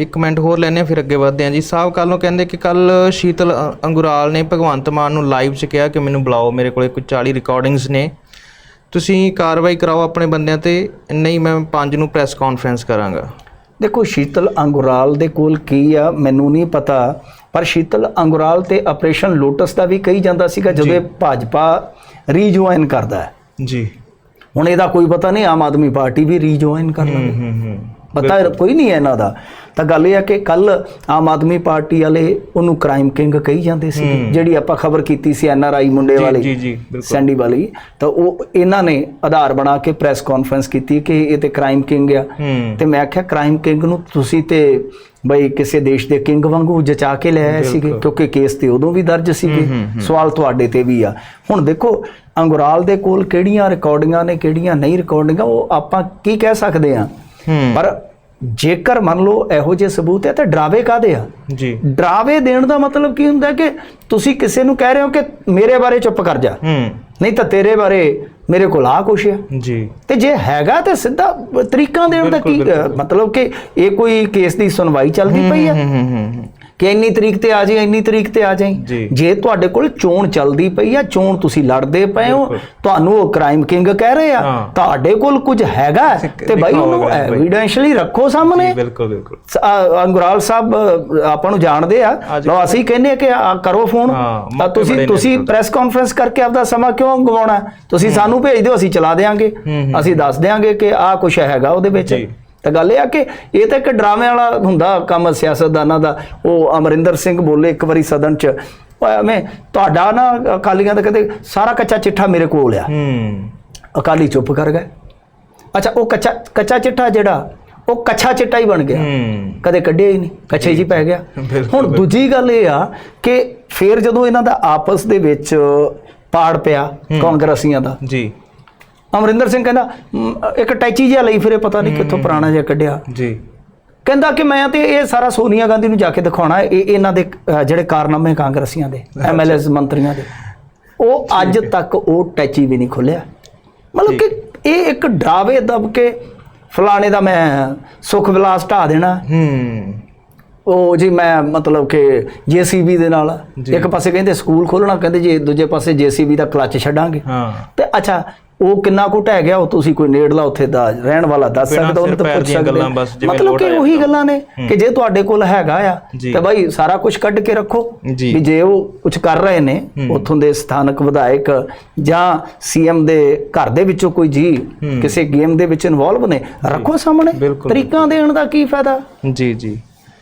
ਇੱਕ ਮਿੰਟ ਹੋਰ ਲੈਣੇ ਫਿਰ ਅੱਗੇ ਵਧਦੇ ਹਾਂ ਜੀ। ਸਾਹਿਬ ਕੱਲ ਨੂੰ ਕਹਿੰਦੇ ਕਿ ਕੱਲ ਸ਼ੀਤਲ ਅੰਗੁਰਾਲ ਨੇ ਭਗਵੰਤ ਮਾਨ ਨੂੰ ਲਾਈਵ 'ਚ ਕਿਹਾ ਕਿ ਮੈਨੂੰ ਬੁਲਾਓ ਮੇਰੇ ਕੋਲੇ ਕੋਈ 40 ਰਿਕਾਰਡਿੰਗਸ ਨੇ। ਤੁਸੀਂ ਕਾਰਵਾਈ ਕਰਾਓ ਆਪਣੇ ਬੰਦਿਆਂ ਤੇ ਨਹੀਂ ਮੈਂ 5 ਨੂੰ ਪ੍ਰੈਸ ਕਾਨਫਰੰਸ ਕਰਾਂਗਾ। ਦੇਖੋ ਸ਼ੀਤਲ ਅੰਗੁਰਾਲ ਦੇ ਕੋਲ ਕੀ ਆ ਮੈਨੂੰ ਨਹੀਂ ਪਤਾ ਪਰ ਸ਼ੀਤਲ ਅੰਗੁਰਾਲ ਤੇ ਆਪਰੇਸ਼ਨ ਲੋਟਸ ਦਾ ਵੀ ਕਹੀ ਜਾਂਦਾ ਸੀਗਾ ਜਦੋਂ ਇਹ ਭਾਜਪਾ ਰੀਜੁਆਇਨ ਕਰਦਾ ਹੈ। ਜੀ। ਹੁਣ ਇਹਦਾ ਕੋਈ ਪਤਾ ਨਹੀਂ ਆਮ ਆਦਮੀ ਪਾਰਟੀ ਵੀ ਰੀਜੁਆਇਨ ਕਰ ਲਵੇ। ਹੂੰ ਹੂੰ। ਪਤਾ ਕੋਈ ਨਹੀਂ ਹੈ ਇਹਨਾਂ ਦਾ। ਤਾਂ ਗੱਲ ਇਹ ਹੈ ਕਿ ਕੱਲ ਆਮ ਆਦਮੀ ਪਾਰਟੀ ਵਾਲੇ ਉਹਨੂੰ ਕ੍ਰਾਈਮ ਕਿੰਗ ਕਹੀ ਜਾਂਦੇ ਸੀ ਜਿਹੜੀ ਆਪਾਂ ਖਬਰ ਕੀਤੀ ਸੀ ਐਨ ਆਰ ਆਈ ਮੁੰਡੇ ਵਾਲੀ ਜੀ ਬਿਲਕੁਲ। ਸੈਂਡੀ ਵਾਲੀ। ਤਾਂ ਉਹ ਇਹਨਾਂ ਨੇ ਆਧਾਰ ਬਣਾ ਕੇ ਪ੍ਰੈਸ ਕਾਨਫਰੰਸ ਕੀਤੀ ਕਿ ਇਹ ਤੇ ਕ੍ਰਾਈਮ ਕਿੰਗ ਆ। ਤੇ ਮੈਂ ਆਖਿਆ ਕ੍ਰਾਈਮ ਕਿੰਗ ਨੂੰ ਤੁਸੀਂ ਤੇ ਬਈ ਕਿਸੇ ਦੇਸ਼ ਦੇ ਕਿੰਗ ਵਾਂਗੂ ਜਚਾ ਕੇ ਲੈ ਆਏ ਸੀਗੇ ਕਿਉਂਕਿ ਕੇਸ ਤੇ ਉਦੋਂ ਵੀ ਦਰਜ ਸੀਗੇ। ਸਵਾਲ ਤੁਹਾਡੇ ਤੇ ਵੀ ਆ। ਹੁਣ ਦੇਖੋ ਅੰਗੁਰਾਲ ਦੇ ਕੋਲ ਕਿਹੜੀਆਂ ਰਿਕਾਰਡਿੰਗਾਂ ਨੇ ਕਿਹੜੀਆਂ ਨਹੀਂ ਰਿਕਾਰਡਿੰਗਾਂ ਉਹ ਆਪਾਂ ਕੀ ਕਹਿ ਸਕਦੇ ਆ? ਪਰ ਜੇਕਰ ਮੰਨ ਲਓ ਇਹੋ ਜਿਹੇ ਸਬੂਤ ਹੈ ਤਾਂ ਡਰਾਵੇ ਕਾਦੇ ਆ? ਜੀ। ਡਰਾਵੇ ਦੇਣ ਦਾ ਮਤਲਬ ਕੀ ਹੁੰਦਾ ਕਿ ਤੁਸੀਂ ਕਿਸੇ ਨੂੰ ਕਹਿ ਰਹੇ ਹੋ ਕਿ ਮੇਰੇ ਬਾਰੇ ਚੁੱਪ ਕਰ ਜਾ। ਹੂੰ। ਨਹੀਂ ਤਾਂ ਤੇਰੇ ਬਾਰੇ ਮੇਰੇ ਕੋਲ ਆ ਕੁਛ ਆ। ਜੀ। ਤੇ ਜੇ ਹੈਗਾ ਤੇ ਸਿੱਧਾ ਤਰੀਕਾ ਦੇਣ ਦਾ ਕੀ ਮਤਲਬ ਕਿ ਇਹ ਕੋਈ ਕੇਸ ਦੀ ਸੁਣਵਾਈ ਚੱਲਦੀ ਪਈ ਆ। ਹੂੰ ਹੂੰ ਹੂੰ। ਕਿ ਇੰਨੀ ਤਰੀਕ ਤੇ ਆ ਜਾਈ ਇੰਨੀ ਤਰੀਕ ਤੇ ਆ ਜਾਈ। ਜੀ। ਤੁਹਾਡੇ ਕੋਲ ਚੋਣ ਚੱਲਦੀ ਪਈ ਆ ਚੋਣ ਤੁਸੀਂ ਲੜਦੇ ਪਏ ਹੋ ਤੁਹਾਨੂੰ ਉਹ ਕ੍ਰਾਈਮ ਕਿੰਗ ਕਹਿ ਰਹੇ ਆ। ਤੁਹਾਡੇ ਕੋਲ ਕੁਝ ਹੈਗਾ? ਤੇ ਬਾਈ ਉਹਨੂੰ। ਐਵੀਡੈਂਸ਼ਲੀ ਰੱਖੋ ਸਾਹਮਣੇ। ਬਿਲਕੁਲ ਬਿਲਕੁਲ। ਅੰਗੁਰਾਲ ਸਾਹਿਬ ਆਪਾਂ ਨੂੰ ਜਾਣਦੇ ਆ। ਲਓ ਅਸੀਂ ਕਹਿੰਦੇ ਆ ਕਿ ਕਰੋ ਫੋਨ ਤਾਂ ਤੁਸੀਂ ਤੁਸੀਂ ਪ੍ਰੈਸ ਕਾਨਫਰੰਸ ਕਰਕੇ ਆਪਦਾ ਸਮਾਂ ਕਿਉਂ ਗਵਾਉਣਾ? ਤੁਸੀਂ ਸਾਨੂੰ ਭੇਜ ਦਿਓ ਅਸੀਂ ਚਲਾ ਦੇਾਂਗੇ ਅਸੀਂ ਦੱਸ ਦੇਾਂਗੇ ਕਿ ਆਹ ਕੁਛ ਹੈਗਾ ਉਹਦੇ ਵਿੱਚ। ਤਾਂ ਗੱਲ ਇਹ ਆ ਕਿ ਇਹ ਤਾਂ ਇੱਕ ਡਰਾਮੇ ਵਾਲਾ ਹੁੰਦਾ ਕੰਮ ਸਿਆਸਤਦਾਨਾਂ ਦਾ। ਉਹ ਅਮਰਿੰਦਰ ਸਿੰਘ ਬੋਲੇ ਇੱਕ ਵਾਰੀ ਸਦਨ 'ਚ ਐਵੇਂ ਤੁਹਾਡਾ ਨਾ ਅਕਾਲੀਆਂ ਦਾ ਕਹਿੰਦੇ ਸਾਰਾ ਕੱਚਾ ਚਿੱਠਾ ਮੇਰੇ ਕੋਲ ਆ। ਹੂੰ। ਅਕਾਲੀ ਚੁੱਪ ਕਰ ਗਏ। ਅੱਛਾ ਉਹ ਕੱਚਾ ਕੱਚਾ ਚਿੱਠਾ ਜਿਹੜਾ ਉਹ ਕੱਚਾ ਚਿੱਟਾ ਹੀ ਬਣ ਗਿਆ। ਕਦੇ ਕੱਢਿਆ ਹੀ ਨਹੀਂ ਕੱਚੇ ਜੀ ਪੈ ਗਿਆ। ਹੁਣ ਦੂਜੀ ਗੱਲ ਇਹ ਆ ਕਿ ਫੇਰ ਜਦੋਂ ਇਹਨਾਂ ਦਾ ਆਪਸ ਦੇ ਵਿੱਚ ਪਾੜ ਪਿਆ ਕਾਂਗਰਸੀਆਂ ਦਾ ਜੀ। ਅਮਰਿੰਦਰ ਸਿੰਘ ਕਹਿੰਦਾ "ਮ, ਇੱਕ ਟੈਚੀ ਜਿਹਾ ਲਈ ਫਿਰੇ ਪਤਾ ਨਹੀਂ ਕਿੱਥੋਂ ਪੁਰਾਣਾ ਜਿਹਾ ਕੱਢਿਆ। ਜੀ। ਕਹਿੰਦਾ ਕਿ ਮੈਂ ਤੇ ਇਹ ਸਾਰਾ ਸੋਨੀਆ ਗਾਂਧੀ ਨੂੰ ਜਾ ਕੇ ਦਿਖਾਉਣਾ ਇਹ ਇਹਨਾਂ ਦੇ ਜਿਹੜੇ ਕਾਰਨਾਮੇ ਕਾਂਗਰਸੀਆਂ ਦੇ ਐਮਐਲਏਸ ਮੰਤਰੀਆਂ ਦੇ। ਉਹ ਅੱਜ ਤੱਕ ਉਹ ਟੈਚੀ ਵੀ ਨਹੀਂ ਖੁੱਲਿਆ ਮਤਲਬ ਕਿ ਇਹ ਇੱਕ ਡਰਾਵੇ ਦਬ ਕੇ ਫਲਾਣੇ ਦਾ ਮੈਂ ਸੁਖ ਵਿਲਾਸ ਢਾ ਦੇਣਾ। ਹੂੰ। ਉਹ ਜੀ ਮੈਂ ਮਤਲਬ ਕਿ ਜੀਸੀਬੀ ਦੇ ਨਾਲ ਇੱਕ ਪਾਸੇ ਕਹਿੰਦੇ ਸਕੂਲ ਖੋਲਣਾ ਕਹਿੰਦੇ ਜੀ ਦੂਜੇ ਪਾਸੇ ਜੀਸੀਬੀ ਦਾ ਕਲੱਚ ਛੱਡਾਂਗੇ। ਹਾਂ। ਤੇ ਅੱਛਾ ਉਹ ਕਿੰਨਾ ਕੁ ਢਹਿ ਗਿਆ ਉਹ ਤੁਸੀਂ ਕੋਈ ਨੇੜਲਾ ਉੱਥੇ ਦਾ ਰਹਿਣ ਵਾਲਾ ਦੱਸ ਸਕਦਾ ਉਹਨੂੰ ਤਾਂ ਪੁੱਛ ਸਕਦੇ ਮਤਲਬ ਕਿ ਉਹੀ ਗੱਲਾਂ ਨੇ ਕਿ ਜੇ ਤੁਹਾਡੇ ਕੋਲ ਹੈਗਾ ਆ। ਤੇ ਭਾਈ ਸਾਰਾ ਕੁਝ ਕੱਢ ਕੇ ਰੱਖੋ। ਵੀ ਜੇ ਉਹ ਕੁਝ ਕਰ ਰਹੇ ਨੇ ਉੱਥੋਂ ਦੇ ਸਥਾਨਕ ਵਿਧਾਇਕ ਜਾਂ ਸੀਐਮ ਦੇ ਘਰ ਦੇ ਵਿੱਚੋਂ ਕੋਈ ਜੀ ਕਿਸੇ ਗੇਮ ਦੇ ਵਿੱਚ ਇਨਵੋਲਵ ਨੇ ਰੱਖੋ ਸਾਹਮਣੇ। ਤਰੀਕਾਂ ਦੇਣ ਦਾ ਕੀ ਫਾਇਦਾ? ਜੀ ਜੀ।